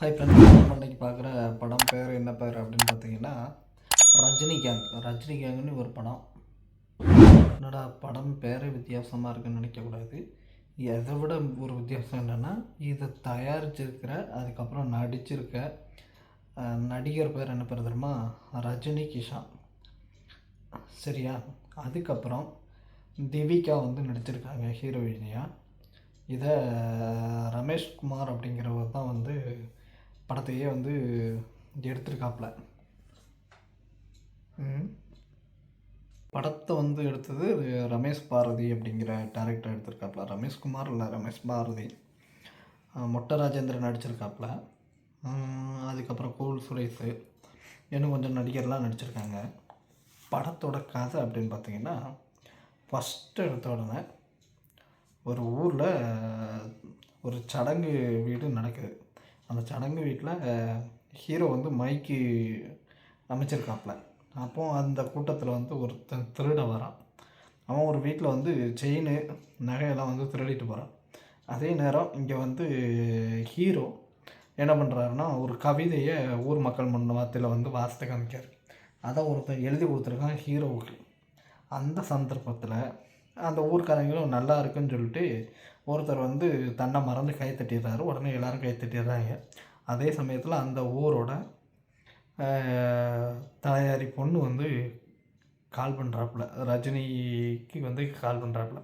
Hi friends நம்ம பார்க்குற படம் பேர் என்ன பேர் அப்படின்னு பார்த்தீங்கன்னா ரஜினிகாந்த். ரஜினிகாந்த்னு ஒரு படம். என்னடா படம் பேரே வித்தியாசமாக இருக்குன்னு நினைக்கக்கூடாது. எதை விட ஒரு வித்தியாசம் என்னென்னா இதை தயாரிச்சிருக்கிற அதுக்கப்புறம் நடிச்சிருக்க நடிகர் பேர் என்ன பேர் தெரியுமா? ரஜினி கிஷான். சரியா? அதுக்கப்புறம் திவிகா வந்து நடிச்சிருக்காங்க ஹீரோயினியாக இதை ரமேஷ் குமார் அப்படிங்கிறவர் தான் வந்து படத்தையே வந்து எடுத்திருக்காப்புல. ம். படத்தை வந்து எடுத்தது ரமேஷ் பாரதி அப்படிங்கிற டேரக்டர் எடுத்திருக்காப்புல. ரமேஷ் குமார் இல்லை ரமேஷ் பாரதி. மொட்டை ராஜேந்திரன் நடிச்சிருக்காப்புல. அதுக்கப்புறம் கூல் சுரேஷு இன்னும் கொஞ்சம் நடிகர்லாம் நடிச்சிருக்காங்க. படத்தோட கதை அப்படின்னு பார்த்தீங்கன்னா ஃபஸ்ட்டு எடுத்த உடனே ஒரு ஊரில் ஒரு சடங்கு வீடு நடக்குது. அந்த சடங்கு வீட்டில் ஹீரோ வந்து மைக்கு அமைச்சிருக்காப்புல. அப்போ அந்த கூட்டத்தில் வந்து ஒருத்தன் திருட வரான். அவன் ஒரு வீட்டில் வந்து செயின் நகையெல்லாம் வந்து திருடிட்டு போகிறான் அதே நேரம் இங்கே வந்து ஹீரோ என்ன பண்ணுறாருன்னா ஒரு கவிதையை ஊர் மக்கள் முன்ன மத்தியில் வந்து வாசித்து காமிக்கார் அதை ஒருத்தன் எழுதி கொடுத்துருக்கான் ஹீரோவுக்கு. அந்த சந்தர்ப்பத்தில் அந்த ஊர்க்காரங்களும் நல்லா இருக்குன்னு சொல்லிட்டு ஒருத்தர் வந்து தன்னை மறந்து கை தட்டிடுறாரு. உடனே எல்லாரும் கை தட்டிடுறாங்க. அதே சமயத்தில் அந்த ஊரோட தலையாரி பொண்ணு வந்து கால் பண்ணுறாப்புல ரஜினிக்கு வந்து கால் பண்ணுறாப்புல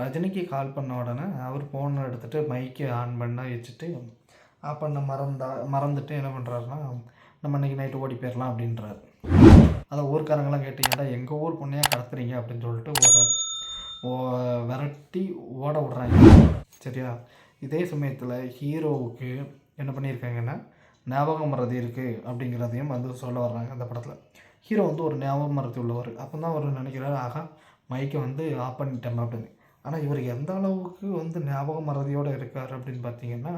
ரஜினிக்கு கால் பண்ண உடனே அவர் ஃபோனை எடுத்துகிட்டு மைக்கு ஆன் பண்ண வச்சுட்டு ஆஃப் பண்ண மறந்தா மறந்துட்டு என்ன பண்ணுறாருன்னா நம்ம இன்றைக்கி நைட்டு ஓடி போயிடலாம் அப்படின்றாரு. அதை ஊர்க்காரங்களாம் கேட்டீங்கன்னா எங்கள் ஊர் பொண்ணையாக கடத்துறீங்க அப்படின்னு சொல்லிட்டு ஒரு விரட்டி ஓட விட்றாங்க. சரியா? இதே சமயத்தில் ஹீரோவுக்கு என்ன பண்ணியிருக்காங்கன்னா ஞாபகம் மறதி இருக்குது அப்படிங்கிறதையும் வந்து சொல்ல வர்றாங்க அந்த படத்தில். ஹீரோ வந்து ஒரு ஞாபகம் மறதி உள்ளவர். அப்போ தான் அவர் நினைக்கிறாரு ஆகா மைக்கை வந்து ஆஃப் பண்ணிட்டோம் அப்படின்னு. ஆனால் இவர் எந்த அளவுக்கு வந்து ஞாபக மறதியோடு இருக்கார் அப்படின்னு பார்த்தீங்கன்னா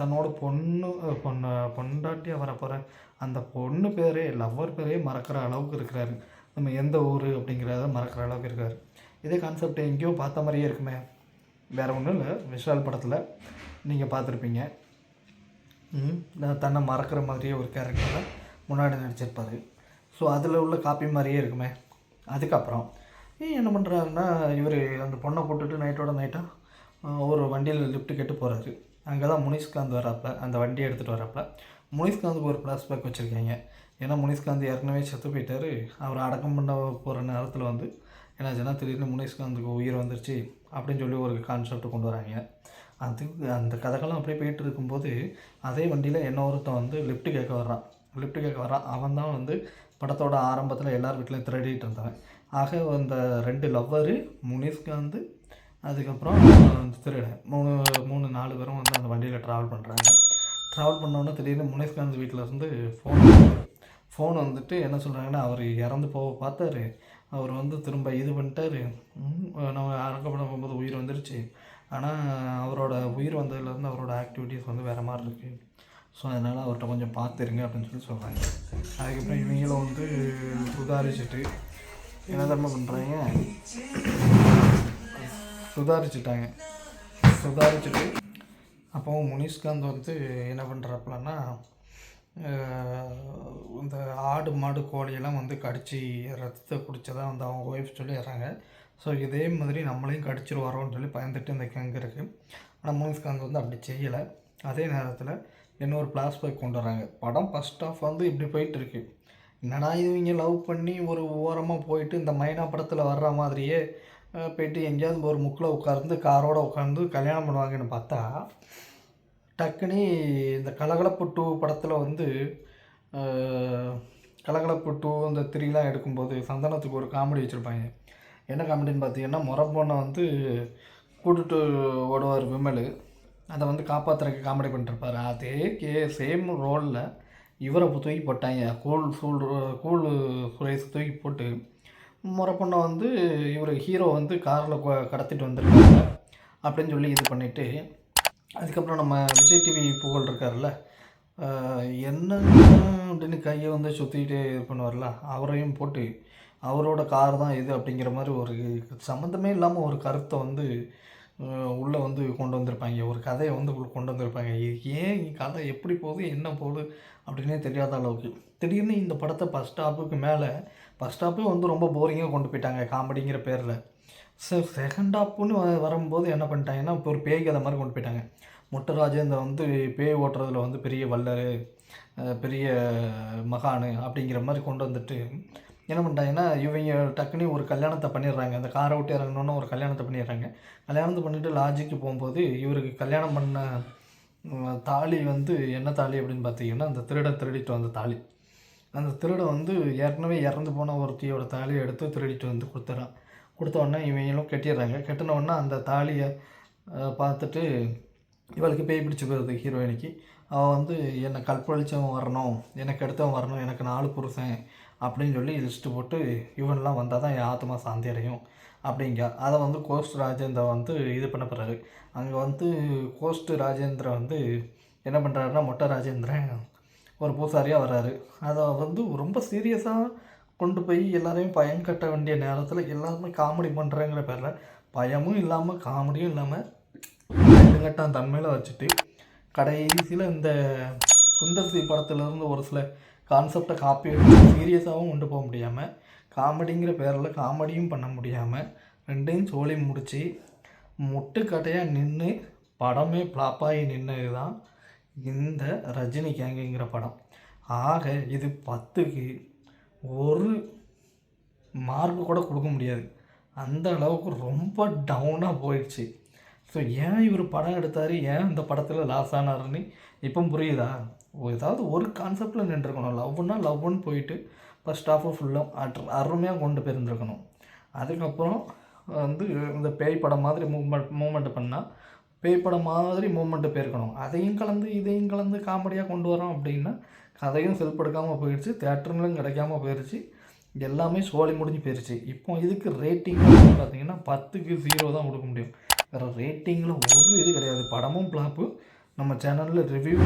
தன்னோட பொண்ணு பொண்ணு பொண்டாட்டியாக வரப்போகிற அந்த பொண்ணு பேரே லவ்வர் பேரே மறக்கிற அளவுக்கு இருக்கிறாரு. நம்ம எந்த ஊர் அப்படிங்கிறத மறக்கிற அளவுக்கு இருக்கார். இதே கான்செப்ட் எங்கேயோ பார்த்த மாதிரியே இருக்குமே. வேறு ஒன்றும் இல்லை. விஷால் படத்தில் நீங்கள் பார்த்துருப்பீங்க. தன்னை மறக்கிற மாதிரியே ஒரு கேரக்டரில் முன்னாடி நடிச்சிருப்பார். ஸோ அதில் உள்ள காப்பி மாதிரியே இருக்குமே. அதுக்கப்புறம் என்ன பண்ணுறாருன்னா இவர் அந்த பொண்ணை போட்டுட்டு நைட்டோட நைட்டாக ஒரு வண்டியில் லிஃப்ட் கெட்டு போகிறாரு அங்கே தான் முனிஷ்காந்த் வராப்புல அந்த வண்டியை எடுத்துகிட்டு வராப்புல முனிஷ்காந்துக்கு ஒரு ஃப்ளாஷ்பேக் வச்சுருக்காங்க. ஏன்னா முனிஷ்காந்த் ஏற்கனவே செத்து போயிட்டாரு. அவர் அடக்கம் பண்ண போகிற நேரத்தில் வந்து என்னாச்சுன்னா திடீர்னு முனேஷ்காந்துக்கு உயிர் வந்துருச்சு அப்படின்னு சொல்லி ஒரு கான்செப்ட் கொண்டு வராங்க. அது அந்த கதைகளும் அப்படியே போயிட்டு இருக்கும்போது அதே வண்டியில் என்ன ஒருத்தன் வந்து லிஃப்ட்டு கேட்க வர்றான். லிஃப்ட்டு கேட்க வர்றான். அவன் தான் வந்து படத்தோட ஆரம்பத்தில் எல்லார் வீட்லையும் திருடிட்டு இருந்தவன். ஆக அந்த ரெண்டு லவ்வரு முனிஷ்காந்து அதுக்கப்புறம் வந்து திருடன். மூணு மூணு நாலு பேரும் வந்து அந்த வண்டியில் ட்ராவல் பண்ணுறாங்க ட்ராவல் பண்ணோன்னே திடீர்னு முனிஷ்காந்த் வீட்டில் இருந்து ஃபோன் ஃபோன் வந்துட்டு என்ன சொல்கிறாங்கன்னா அவர் இறந்து போக பார்த்தாரு. அவர் வந்து திரும்ப இது பண்ணிட்டாரு. நம்ம அரக்கப்படம் போகும்போது உயிர் வந்துருச்சு. ஆனால் அவரோட உயிர் வந்ததுலேருந்து அவரோட ஆக்டிவிட்டீஸ் வந்து வேறு மாதிரி இருக்குது ஸோ அதனால் அவர்கிட்ட கொஞ்சம் பார்த்துருங்க அப்படின்னு சொல்லி சொல்கிறாங்க அதுக்கப்புறம் இவங்களும் வந்து சுதாரிச்சுட்டு என்ன தர்மம் பண்ணுறாங்க சுதாரிச்சுட்டாங்க. சுதாரிச்சுட்டு அப்போ முனிஷ்காந்த் வந்து என்ன பண்ணுறாப்புலன்னா இந்த ஆடு மாடு கோழியெல்லாம் வந்து கடித்து ரத்தத்தை குடிச்சதா வந்து அவங்க ஒய்ஃப் சொல்லிடுறாங்க ஸோ இதே மாதிரி நம்மளையும் கடிச்சிட்டு வரோம்னு சொல்லி பயந்துட்டு இந்த கிங் இருக்குது ஆனால் முனிஷ்காந்த் வந்து அப்படி செய்யலை. அதே நேரத்தில் இன்னொரு ஃப்ளாஷ்பேக் கொண்டு வராங்க படம் ஃபஸ்ட் ஆஃப் வந்து இப்படி போயிட்டு இருக்கு. என்னடா இவங்க லவ் பண்ணி ஒரு ஓரமாக போயிட்டு இந்த மைனா படத்தில் வர்ற மாதிரியே போயிட்டு எங்கேயாவது ஒரு முக்கில் உட்கார்ந்து காரோட உட்காந்து கல்யாணம் பண்ணுவாங்கன்னு பார்த்தா டக்குன்னு இந்த கலகலப்பு டூ படத்தில் வந்து கலகலப்பு டூ இந்த த்ரீலாம் எடுக்கும்போது சந்தனத்துக்கு ஒரு காமெடி வச்சுருப்பாங்க. என்ன காமெடின்னு பார்த்தீங்கன்னா முறை பொண்ணை வந்து கூட்டுட்டு ஓடுவார் விமல். அதை வந்து காப்பாற்றுறக்கு காமெடி பண்ணிருப்பாரு. அதே கே சேம் ரோலில் இவரை தூக்கி போட்டாங்க. கூல் சூல் கூல் சுரேஷ் தூக்கி போட்டு முறை பொண்ணை வந்து இவர் ஹீரோ வந்து காரில் கடத்திட்டு வந்திருக்காங்க அப்படின்னு சொல்லி இது பண்ணிவிட்டு அதுக்கப்புறம் நம்ம விஜய் டிவி புகழ் இருக்கார்ல என்ன அப்படின்னு கையை வந்து சுற்றிக்கிட்டே இது பண்ணுவார்ல அவரையும் போட்டு அவரோட கார் தான் இது அப்படிங்கிற மாதிரி ஒரு சம்மந்தமே இல்லாமல் ஒரு கருத்தை வந்து உள்ளே வந்து கொண்டு வந்திருப்பாங்க ஒரு கதையை வந்து கொண்டு வந்திருப்பாங்க. இது ஏன் கதை எப்படி போகுது என்ன போகுது அப்படின்னே தெரியாத அளவுக்கு. திடீர்னு இந்த படத்தை ஃபஸ்ட் ஸ்டாப்புக்கு மேலே ஃபஸ்ட் ஸ்டாப்பே வந்து ரொம்ப போரிங்காக கொண்டு போயிட்டாங்க காமெடிங்கிற பேரில். சார் செகண்ட் ஹாப்புன்னு வ- வரும்போது என்ன பண்ணிட்டாங்கன்னா இப்போ ஒரு பேய் கதை மாதிரி கொண்டு போயிட்டாங்க. முட்டை ராஜேந்திரன் வந்து பேய் ஓட்டுறதுல வந்து பெரிய வல்லர் பெரிய மகானு அப்படிங்கிற மாதிரி கொண்டு வந்துட்டு என்ன பண்ணிட்டாங்கன்னா இவங்க டக்குன்னு ஒரு கல்யாணத்தை பண்ணிடுறாங்க. அந்த காரை விட்டு இறங்கணுன்னு ஒரு கல்யாணத்தை பண்ணிடுறாங்க. கல்யாணத்தை பண்ணிவிட்டு லாஜிக்கு போகும்போது இவருக்கு கல்யாணம் பண்ண தாலி வந்து என்ன தாலி அப்படின்னு பார்த்தீங்கன்னா அந்த திருடன் திருடிட்டு வந்த தாலி. அந்த திருடன் வந்து ஏற்கனவே இறந்து போன ஒருத்தியோட தாலியை எடுத்து திருடிட்டு வந்து கொடுத்துறான். கொடுத்த உடனே இவங்களும் கட்டிடுறாங்க. கட்டின உடனே அந்த தாலியை பார்த்துட்டு இவளுக்கு பேய் பிடிச்சி போயிருது ஹீரோயினிக்கு. அவள் வந்து என்னை கற்பழிச்சவன் வரணும். எனக்கு அடுத்தவன் வரணும். எனக்கு நாலு புருஷன். அப்படின்னு சொல்லி லிஸ்ட்டு போட்டு இவன்லாம் வந்தால் தான் என் ஆத்மா சாந்தி அடையும் அப்படிங்க. அதை வந்து கோஸ்ட் ராஜேந்திர வந்து இது பண்ண போகிறாரு அங்கே வந்து கோஸ்ட் ராஜேந்திர வந்து என்ன பண்ணுறாருன்னா மொட்டை ராஜேந்திரன் ஒரு பூசாரியாக வர்றாரு. அதை வந்து ரொம்ப சீரியஸாக கொண்டு போய் எல்லாரையும் பயம் கட்ட வேண்டிய நேரத்தில் எல்லாருமே காமெடி பண்ணுறேங்கிற பேரில் பயமும் இல்லாமல் காமெடியும் இல்லாமல் ரெண்டு கட்டம் தன்மையில் வச்சுட்டு கடைசியில் இந்த சுந்தர் சி படத்துலேருந்து ஒரு சில கான்செப்டை காப்பி எடுத்து சீரியஸாகவும் கொண்டு போக முடியாமல் காமெடிங்கிற பேரில் காமெடியும் பண்ண முடியாமல் ரெண்டையும் சோழி முடித்து முட்டுக்கட்டையாக நின்று படமே ஃப்ளாப்பாகி நின்னது தான் இந்த ரஜினி கேங்குங்கிற படம். ஆக இது பத்துக்கு ஒரு மார்க்கு கூட கொடுக்க முடியாது. அந்த அளவுக்கு ரொம்ப டவுனாக போயிடுச்சு. ஸோ ஏன் இவர் படம் எடுத்தார்? ஏன் இந்த படத்தில் லாஸ் ஆனாருன்னு இப்போ புரியுதா? ஏதாவது ஒரு கான்செப்டில் நின்றுருக்கணும். லவ்னா லவ்னு போயிட்டு ஃபஸ்ட் ஹாஃபு ஃபுல்லாக அட் அருமையாக கொண்டு போயிருந்துருக்கணும். அதுக்கப்புறம் வந்து இந்த பேய் படம் மாதிரி மூவ்மெண்ட் மூமெண்ட்டு பண்ணால் பேய் படம் மாதிரி மூமெண்ட்டு போயிருக்கணும். அதையும் கலந்து இதையும் கலந்து காமெடியாக கொண்டு வரோம் அப்படின்னா கதையும் செல்படுக்காமல் போயிடுச்சு தேட்டருங்களும் கிடைக்காம போயிடுச்சு எல்லாமே சோழி முடிஞ்சு போயிடுச்சு இப்போ இதுக்கு ரேட்டிங் பார்த்தீங்கன்னா பத்துக்கு ஜீரோ தான் கொடுக்க முடியும். வேறு ரேட்டிங்கில் ஒரு இது கிடையாது. படமும் ஃப்ளாப்பு நம்ம சேனலில் ரிவ்யூ